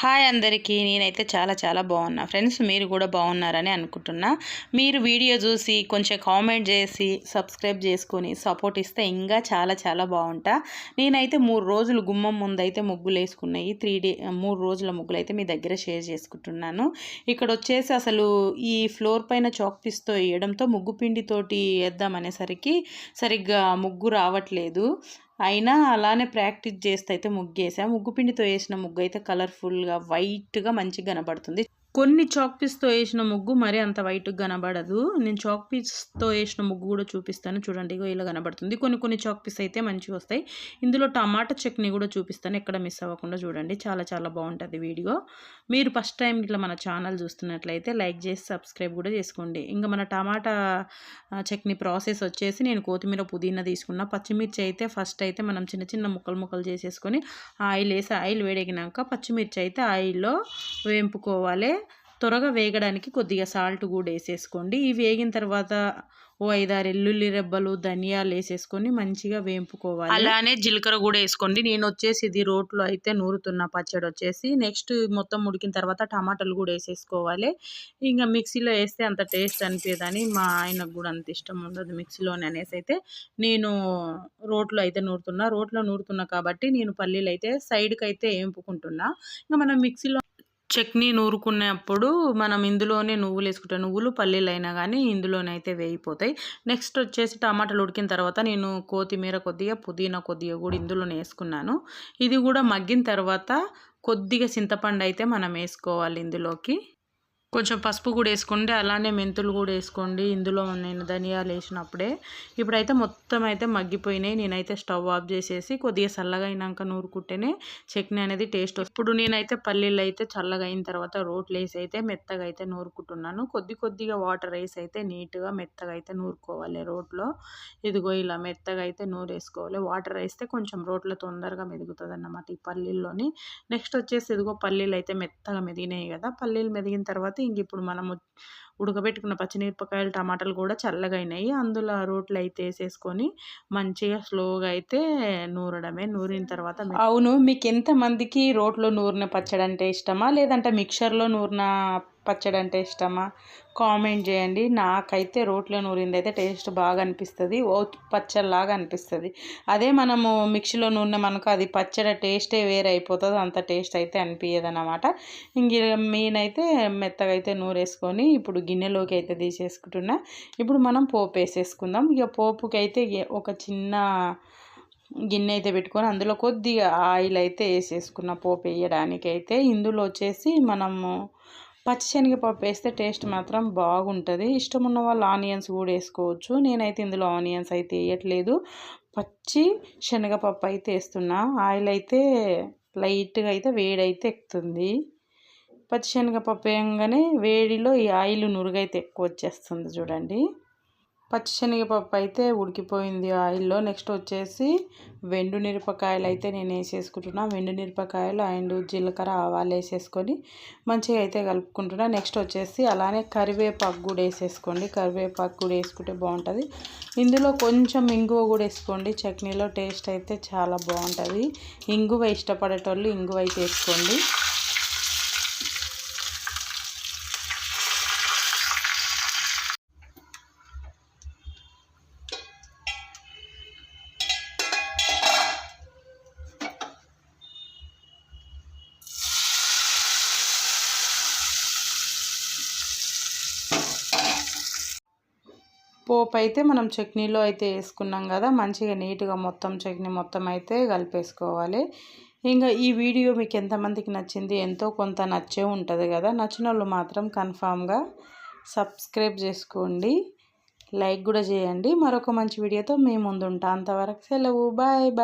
Hi అందరికీ. నేనైతే చాలా చాలా బాగున్నా. ఫ్రెండ్స్ మీరు కూడా బాగున్నారని అనుకుంటున్నా. మీరు వీడియో చూసి కొంచెం కామెంట్ చేసి సబ్స్క్రైబ్ చేసుకొని సపోర్ట్ ఇస్తే ఇంకా చాలా చాలా బాగుంటా. నేనైతే మూడు రోజులు గుమ్మం ముందు అయితే ముగ్గులు వేసుకున్నాయి. త్రీ డే మూడు రోజుల ముగ్గులు అయితే మీ దగ్గర షేర్ చేసుకుంటున్నాను. ఇక్కడ వచ్చేసి అసలు ఈ ఫ్లోర్ పైన చాక్ పీస్తో వేయడంతో ముగ్గు పిండితోటి వేద్దామనేసరికి సరిగ్గా ముగ్గు రావట్లేదు. అయినా అలానే ప్రాక్టీస్ చేస్తే అయితే ముగ్గేసా. ముగ్గు పిండితో వేసిన ముగ్గు అయితే కలర్ఫుల్గా వైట్గా మంచిగా కనబడుతుంది. కొన్ని చాక్ పీస్తో వేసిన ముగ్గు మరి అంత వైట్గా కనబడదు. నేను చాక్ పీస్తో వేసిన ముగ్గు కూడా చూపిస్తాను. చూడండి ఇగో ఇలా కనబడుతుంది. కొన్ని కొన్ని చాక్ పీస్ అయితే మంచిగా వస్తాయి. ఇందులో టమాటా చట్నీ కూడా చూపిస్తాను. ఎక్కడ మిస్ అవ్వకుండా చూడండి. చాలా చాలా బాగుంటుంది వీడియో. మీరు ఫస్ట్ టైం ఇట్లా మన ఛానల్ చూస్తున్నట్లయితే లైక్ చేసి సబ్స్క్రైబ్ కూడా చేసుకోండి. ఇంకా మన టమాటా చట్నీ ప్రాసెస్ వచ్చేసి నేను కొత్తిమీర పుదీనా తీసుకున్న. పచ్చిమిర్చి అయితే ఫస్ట్ అయితే మనం చిన్న చిన్న ముక్కలు ముక్కలు చేసేసుకొని ఆయిల్ వేసి ఆయిల్ వేడెగినాక పచ్చిమిర్చి అయితే ఆయిల్లో వేంపుకోవాలి. త్వరగా వేగడానికి కొద్దిగా సాల్ట్ కూడా వేసేసుకోండి. ఇవి వేగిన తర్వాత ఓ ఐదారు ఎల్లుల్లి రెబ్బలు ధనియాలు వేసేసుకొని మంచిగా వేంపుకోవాలి. అలానే జీలకర్ర కూడా వేసుకోండి. నేను వచ్చేసి ఇది రోట్లో అయితే నూరుతున్న పచ్చడి వచ్చేసి. నెక్స్ట్ మొత్తం ఉడికిన తర్వాత టమాటాలు కూడా వేసేసుకోవాలి. ఇంకా మిక్సీలో వేస్తే అంత టేస్ట్ అనిపించదని మా ఆయనకు కూడా అంత ఇష్టం ఉండదు మిక్సీలోనే అనేసి అయితే నేను రోట్లో అయితే నూరుతున్నా. రోట్లో నూరుతున్నా కాబట్టి నేను పల్లీలు అయితే సైడ్కి అయితే వేంపుకుంటున్నా. ఇంకా మనం మిక్సీలో చట్నీ నూరుకునేప్పుడు మనం ఇందులోనే నువ్వులు వేసుకుంటాం నువ్వులు పల్లీలు అయినా కానీ ఇందులోనే అయితే వేయిపోతాయి నెక్స్ట్ వచ్చేసి టమాటాలు ఉడికిన తర్వాత నేను కొత్తిమీర కొద్దిగా పుదీనా కొద్దిగా కూడా ఇందులోనే వేసుకున్నాను. ఇది కూడా మగ్గిన తర్వాత కొద్దిగా చింతపండు అయితే మనం వేసుకోవాలి ఇందులోకి. కొంచెం పసుపు కూడా వేసుకోండి అలానే మెంతులు కూడా వేసుకోండి. ఇందులో నేను ధనియాలు వేసినప్పుడే ఇప్పుడైతే మొత్తం అయితే మగ్గిపోయినాయి. నేనైతే స్టవ్ ఆఫ్ చేసేసి కొద్దిగా చల్లగా అయినాక నూరుకుంటేనే చట్నీ అనేది టేస్ట్ ఇప్పుడు నేనైతే పల్లీలు అయితే చల్లగా అయిన తర్వాత రోట్లు వేసి అయితే మెత్తగా అయితే నూరుకుంటున్నాను. కొద్ది కొద్దిగా వాటర్ వేసి అయితే నీట్గా మెత్తగా అయితే నూరుకోవాలి రోట్లో. ఇదిగో ఇలా మెత్తగా అయితే నూరేసుకోవాలి. వాటర్ వేస్తే కొంచెం రోట్లో తొందరగా మెదుగుతుంది అన్నమాట ఈ పల్లీల్లోని. నెక్స్ట్ వచ్చేసి ఇదిగో పల్లీలు అయితే మెత్తగా మెదిగినాయి కదా. పల్లీలు మెదిగిన తర్వాత ఇంక ఇప్పుడు మనము ఉడకబెట్టుకున్న పచ్చిమిరపకాయలు టమాటాలు కూడా చల్లగా అయినాయి అందులో రోట్లు అయితే వేసేసుకొని మంచిగా స్లోగా అయితే నూరడమే. నూరిన తర్వాత అవును. మీకు ఎంతమందికి రోట్లో నూరిన పచ్చడి అంటే ఇష్టమా? లేదంటే మిక్చర్లో నూరిన పచ్చడి అంటే ఇష్టమా? కామెంట్ చేయండి. నాకైతే రోట్లో నూరింది అయితే టేస్ట్ బాగా అనిపిస్తుంది ఓ పచ్చడిలాగా అనిపిస్తుంది. అదే మనము మిక్సీలో నూనె మనకు అది పచ్చడి టేస్టే వేరే అయిపోతుంది అంత టేస్ట్ అయితే అనిపించదు అనమాట ఇంక మీనైతే మెత్తగా అయితే నూరేసుకొని ఇప్పుడు గిన్నెలోకి అయితే తీసేసుకుంటున్నా. ఇప్పుడు మనం పోపు వేసేసుకుందాం. ఇక పోపుకి అయితే ఒక చిన్న గిన్నె అయితే పెట్టుకొని అందులో కొద్దిగా ఆయిల్ అయితే వేసేసుకున్న పోపు వేయడానికి అయితే ఇందులో వచ్చేసి మనము పచ్చిశనగపప్పు వేస్తే టేస్ట్ మాత్రం బాగుంటుంది. ఇష్టం ఉన్న వాళ్ళు ఆనియన్స్ కూడా వేసుకోవచ్చు. నేనైతే ఇందులో ఆనియన్స్ అయితే వేయట్లేదు. పచ్చి శనగపప్పు అయితే వేస్తున్నా. ఆయిల్ అయితే లైట్గా అయితే వేడైతే ఎక్కుతుంది. పచ్చిశనగపప్పు వేయంగానే వేడిలో ఈ ఆయిల్ నురుగైతే ఎక్కువ వచ్చేస్తుంది చూడండి. పచ్చిశనగపప్పు అయితే ఉడికిపోయింది ఆయిల్లో. నెక్స్ట్ వచ్చేసి వెండు మిరపకాయలు అయితే నేను వేసేసుకుంటున్నా. వెండు మిరపకాయలు అండ్ జీలకర్ర ఆవాలు వేసేసుకొని మంచిగా అయితే కలుపుకుంటున్నా. నెక్స్ట్ వచ్చేసి అలానే కరివేపాకు కూడా వేసేసుకోండి. కరివేపాకు కూడా వేసుకుంటే బాగుంటుంది. ఇందులో కొంచెం ఇంగువ కూడా వేసుకోండి. చట్నీలో టేస్ట్ అయితే చాలా బాగుంటుంది. ఇంగువ ఇష్టపడేటోళ్ళు ఇంగువ అయితే వేసుకోండి. పోపు అయితే మనం చట్నీలో అయితే వేసుకున్నాం కదా మంచిగా నీట్గా మొత్తం చట్నీ మొత్తం అయితే కలిపేసుకోవాలి. ఇంకా ఈ వీడియో మీకు ఎంతమందికి నచ్చింది ఎంతో కొంత నచ్చే ఉంటుంది కదా నచ్చిన వాళ్ళు మాత్రం కన్ఫామ్గా సబ్స్క్రైబ్ చేసుకోండి. లైక్ కూడా చేయండి. మరొక మంచి వీడియోతో మేము ముందుంటాం. అంతవరకు సెలవు. Bye bye.